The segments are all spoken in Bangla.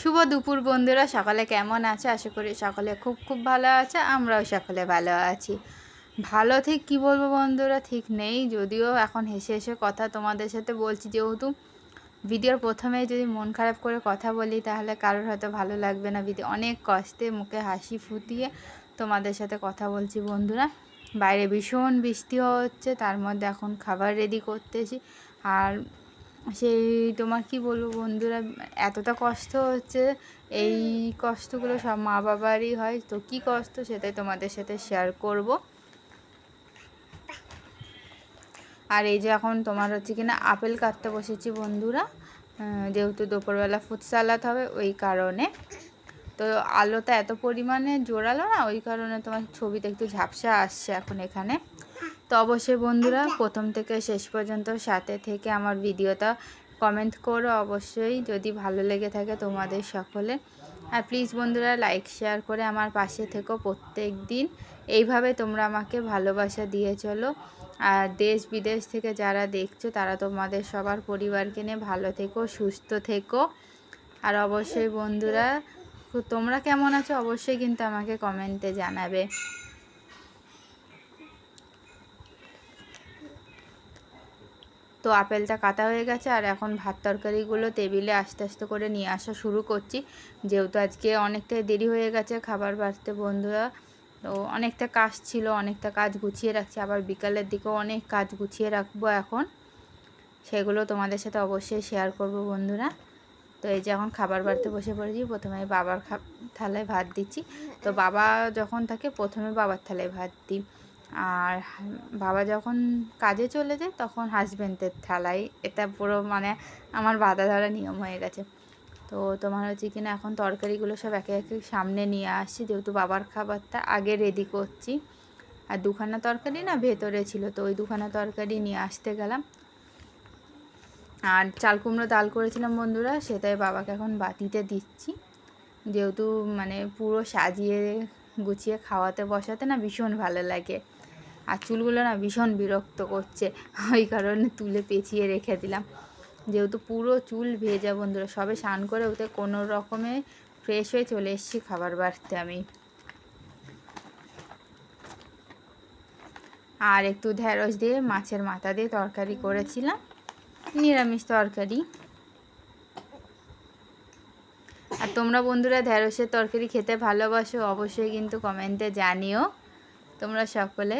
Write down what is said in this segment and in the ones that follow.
শুভ দুপুর বন্ধুরা, সকালে কেমন আছে? আশা করি সকলে খুব খুব ভালো আছে, আমরাও সকলে ভালো আছি। ভালো ঠিক কি বলব বন্ধুরা, ঠিক নেই, যদিও এখন হেসে হেসে কথা তোমাদের সাথে বলছি, যেহেতু ভিডিওর প্রথমেই যদি মন খারাপ করে কথা বলি, তাহলে কারোর হয়তো ভালো লাগবে না। ভিডিও অনেক কষ্টে মুখে হাসি ফুটিয়ে তোমাদের সাথে কথা বলছি বন্ধুরা। বাইরে ভীষণ বৃষ্টি হচ্ছে, তার মধ্যে এখন খাবার রেডি করতেছি। আর সেই তোমার কি বলব বন্ধুরা, এতটা কষ্ট হচ্ছে, এই কষ্টগুলো সব মা বাবারই হয়, তো কি কষ্ট সেটাই তোমাদের সাথে শেয়ার করব। আর এই যে এখন তোমার হচ্ছে কিনা আপেল কাটতে বসেছি বন্ধুরা যেহেতু দুপুরবেলা ফুড সালাদ হবে ওই কারণে। তো আলোটা এত পরিমাণে জোরালো না, ওই কারণে তোমার ছবিতে একটু ঝাপসা আসছে এখন এখানে। তো অবশ্যই বন্ধুরা প্রথম থেকে শেষ পর্যন্ত সাথে থেকে আমার ভিডিওটা কমেন্ট করো অবশ্যই। যদি ভালো লেগে থাকে তোমাদের সকলে। আর প্লিজ বন্ধুরা লাইক শেয়ার করে আমার পাশে থেকো প্রত্যেক দিন। এইভাবে তোমরা আমাকে ভালোবাসা দিয়ে চলো। আর দেশ বিদেশ থেকে যারা দেখছ তারা তোমাদের সবার পরিবারকে নিয়ে ভালো থেকো সুস্থ থেকো। আর অবশ্যই বন্ধুরা তোমরা কেমন আছো অবশ্যই কিন্তু আমাকে কমেন্টে জানাবে। তো আপেলটা কাটা হয়ে গেছে আর এখন ভাত তরকারিগুলো টেবিলে আস্তে আস্তে করে নিয়ে আসা শুরু করছি। যেহেতু আজকে অনেকটাই দেরি হয়ে গেছে খাবার বাড়তে বন্ধুরা, তো অনেকটা কাজ ছিল, অনেকটা কাজ গুছিয়ে রাখছি। আবার বিকালের দিকেও অনেক কাজ গুছিয়ে রাখব এখন। সেগুলো তোমাদের সাথে অবশ্যই শেয়ার করব বন্ধুরা। তো এই যে এখন খাবার বাড়তে বসে পড়েছি, প্রথমে বাবার থালায় ভাত দিচ্ছি। তো বাবা যখন থাকে, প্রথমে বাবার থালায় ভাত দিই। আর বাবা যখন কাজে চলে যায় তখন হাজব্যান্ডের থালায়। এটা পুরো মানে আমার বাধা ধরা নিয়ম হয়ে গেছে। তো তোমার হচ্ছে কিনা এখন তরকারিগুলো সব একে একে সামনে নিয়ে আসছি। যেহেতু বাবার খাবারটা আগে রেডি করছি। আর দুখানা তরকারি না ভেতরে ছিল, তো ওই দুখানা তরকারি নিয়ে আসতে গেলাম। আর চাল কুমড়ো ডাল করেছিলাম বন্ধুরা, সেটাই বাবাকে এখন বাতিতে দিচ্ছি। যেহেতু মানে পুরো সাজিয়ে গুছিয়ে খাওয়াতে বসাতে না ভীষণ ভালো লাগে। আর চুলগুলো না ভীষণ বিরক্ত করছে। ওই কারণে তুলে পেঁচিয়ে রেখে দিলাম। যেহেতু পুরো চুল ভেজা বন্ধুরা, সবে স্নান করে ওতে কোনো রকমে ফ্রেশ হয়ে চলে এসেছি খাবার বাড়তে আমি। আর একটু ঢেঁড়স দিয়ে, মাছের মাথা দিয়ে তরকারি করেছিলাম। নিরামিষ তরকারি। আর তোমরা বন্ধুরা ঢেঁড়সের তরকারি খেতে ভালোবাসো, অবশ্যই কিন্তু কমেন্টে জানিও। তোমরা সকলে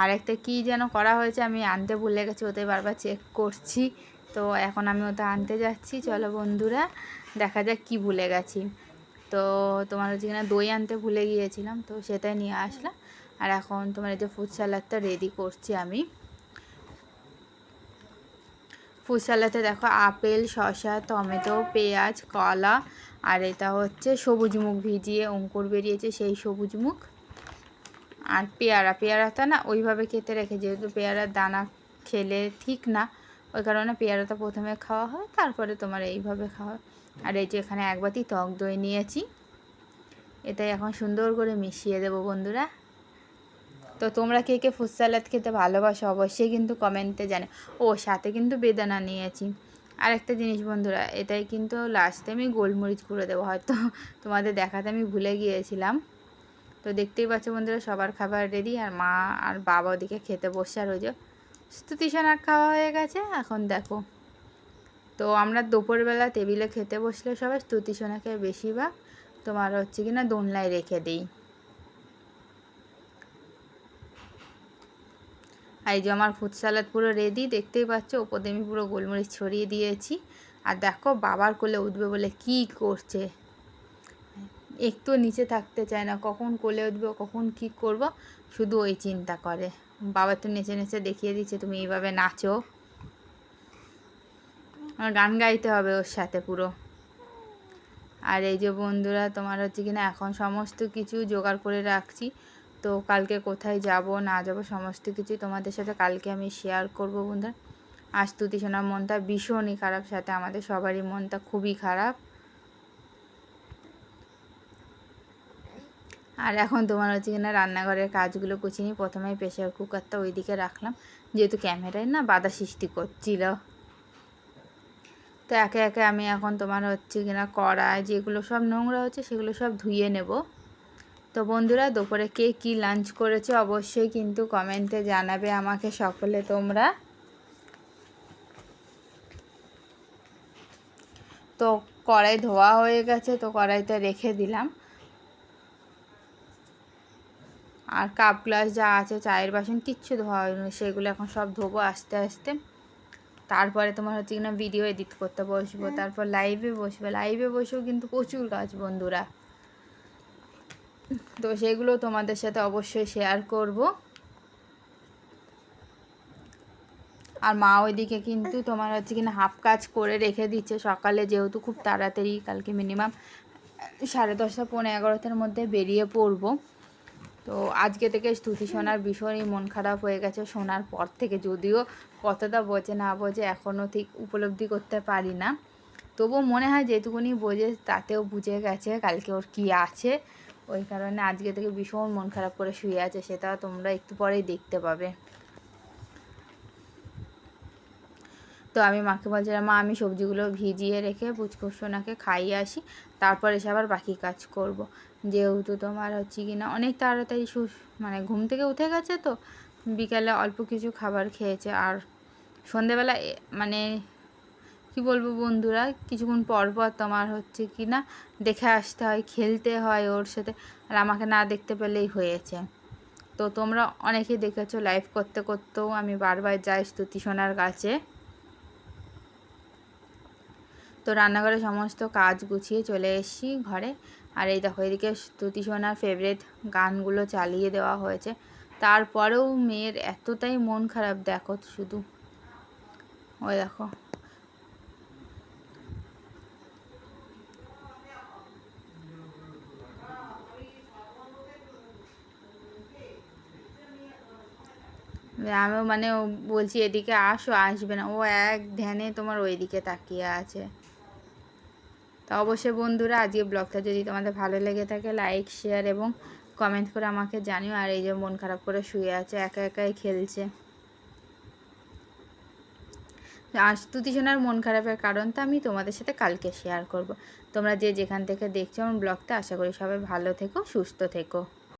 আর একটা কী যেন করা হয়েছে, আমি আনতে ভুলে গেছি ওতে বারবার চেক করছি। তো এখন আমি ওটা আনতে যাচ্ছি, চলো বন্ধুরা, দেখা যাক কি ভুলে গেছি। তো তোমার হচ্ছে কিনা দই আনতে ভুলে গিয়েছিলাম, তো সেটাই নিয়ে আসলাম। আর এখন তোমার এই যে ফুড স্যালাডটা রেডি করছি আমি। ফুড স্যালাডে দেখো আপেল, শসা, টমেটো, পেঁয়াজ, কলা, আর এটা হচ্ছে সবুজ মুখ ভিজিয়ে অঙ্কুর বেরিয়েছে, সেই সবুজ মুখ আর পেয়ারা, পেয়ারাটা না ওইভাবে খেতে রেখে, যেহেতু পেয়ারার দানা খেলে ঠিক না, ওই কারণে পেয়ারাটা প্রথমে খাওয়া হয়, তারপরে তোমার এইভাবে খাওয়া আর এই যে এখানে এক টক দই নিয়েছি, এটাই এখন সুন্দর করে মিশিয়ে দেবো বন্ধুরা। তো তোমরা কে কে ফুড স্যালাড খেতে ভালোবাসো অবশ্যই কিন্তু কমেন্টে জানে। ও, সাথে কিন্তু বেদানা নিয়েছি। আর একটা জিনিস বন্ধুরা, এটাই কিন্তু লাস্টে আমি গোলমরিচ করে দেবো, হয়তো তোমাদের দেখাতে আমি ভুলে গিয়েছিলাম। তো দেখতেই পাচ্ছ বন্ধুরা, সবার খাবার রেডি আর মা আর বাবা ওদিকে খেতে বসে আর ওই যে স্তুতি সোনার খাওয়া হয়ে গেছে, এখন দেখো। তো আমরা দুপুরবেলা টেবিলে খেতে বসলে সবাই স্তুতি সোনাকে বেশিরভাগ তোমার হচ্ছে কি না দোনলায় রেখে দিই। আর এই যে আমার ফুড স্যালাড পুরো রেডি দেখতেই পাচ্ছ ওপরে আমি পুরো গোলমরিচ ছড়িয়ে দিয়েছি। আর দেখো বাবার কোলে উঠবে বলে কি করছে। একটু নিচে থাকতে চায় না, কখন কোলে উঠবো, কখন কী করব, শুধু ওই চিন্তা করে। বাবা তো নেচে নেচে দেখিয়ে দিচ্ছে, তুমি এইভাবে নাচো। গান গাইতে হবে ওর সাথে পুরো। আর এই যে বন্ধুরা, তোমার হচ্ছে কিনা এখন সমস্ত কিছু জোগাড় করে রাখছি। তো কালকে কোথায় যাব, না যাব, সমস্ত কিছু তোমাদের সাথে কালকে আমি শেয়ার করব বন্ধুরা। আজ তুতি মনটা ভীষণই খারাপ, সাথে আমাদের সবারই মনটা খুবই খারাপ। আর এখন তোমার হচ্ছে কিনা রান্নাঘরের কাজগুলো কুচিনি প্রথমে প্রেশার কুকারটা ওইদিকে রাখলাম। যেহেতু ক্যামেরায় না বাধা সৃষ্টি করছিল। তো একে একে আমি এখন তোমার হচ্ছে কিনা কড়াই যেগুলো সব নোংরা হচ্ছে সেগুলো সব ধুয়ে নেব। তো বন্ধুরা, দুপুরে কে কী লাঞ্চ করেছে অবশ্যই কিন্তু কমেন্টে জানাবে আমাকে সকলে তোমরা। তো কড়াই ধোয়া হয়ে গেছে, তো কড়াইতে রেখে দিলাম। আর কাপ গ্লাস যা আছে চায়ের বাসন কিচ্ছু ধোয়া হয়নি। সেগুলো এখন সব ধোবো আস্তে আস্তে। তারপরে তোমার হচ্ছে কিনা ভিডিও এডিট করতে বসবো। তারপর লাইভে বসবে। লাইভে বসেও কিন্তু প্রচুর কাজ বন্ধুরা। তো সেগুলো তোমাদের সাথে অবশ্যই শেয়ার করব। আর মা ওইদিকে কিন্তু তোমার হচ্ছে কিনা হাফ কাজ করে রেখে দিচ্ছে। সকালে যেহেতু খুব তাড়াতাড়ি কালকে মিনিমাম সাড়ে দশটা পৌনে এগারোটার মধ্যে বেরিয়ে পড়ব। তো আজকে থেকে স্তুতি শোনার ভীষণই মন খারাপ হয়ে গেছে। শোনার পর থেকে যদিও কতটা বোঝে না বোঝে এখনও ঠিক উপলব্ধি করতে পারি না। তবুও মনে হয় যেটুকুনি বোঝে তাতেও বুঝে গেছে কালকে ওর কী আছে। ওই কারণে আজকে থেকে ভীষণ মন খারাপ করে শুয়ে আছে, সেটা তোমরা একটু পরেই দেখতে পাবে। তো আমি মাকে বলছিলাম, মা, আমি সবজিগুলো ভিজিয়ে রেখে পুচকুসোনাকে খাইয়ে আসি, তারপর এসে আবার বাকি কাজ করব। যেহেতু তোমার হচ্ছে কি না, অনেক তাড়াতাড়ি সু মানে ঘুম থেকে উঠে গেছে তো, বিকালে অল্প কিছু খাবার খেয়েছে। আর সন্ধেবেলা মানে কি বলব বন্ধুরা, কিছুক্ষণ পর পর তোমার হচ্ছে কি না, দেখে আসতে হয়, খেলতে হয় ওর সাথে, আর আমাকে না দেখতে পেলেই হয়েছে। তো তোমরা অনেকেই দেখেছ লাইভ করতে করতেও আমি বারবার যাই স্তুতি সোনার কাছে। তো রান্নাঘরে সমস্ত কাজ গুছিয়ে চলে এসেছি ঘরে। আর এই দেখো, এদিকে স্তুতি সোনার ফেভারেট গানগুলো চালিয়ে দেওয়া হয়েছে। তারপরেও মেয়ের এতটাই মন খারাপ, দেখো শুধু। ওই দেখো। আমিও মানে বলছি, এদিকে আসো, আসবে না। ও এক ধ্যানে তোমার ওইদিকে তাকিয়ে আছে। তো অবশ্যই বন্ধুরা আজকে ব্লগটা যদি তোমাদের ভালো লেগে থাকে লাইক শেয়ার এবং কমেন্ট করে আমাকে জানিও। আর এই যে মন খারাপ করে শুয়ে আছে, একা একাই খেলছে। আর স্তুতি শোনার মন খারাপের কারণটা আমি তোমাদের সাথে কালকে শেয়ার করব। তোমরা যে যেখান থেকে দেখছ আমার ব্লগটা, আশা করি সবাই ভালো থেকো, সুস্থ থেকো।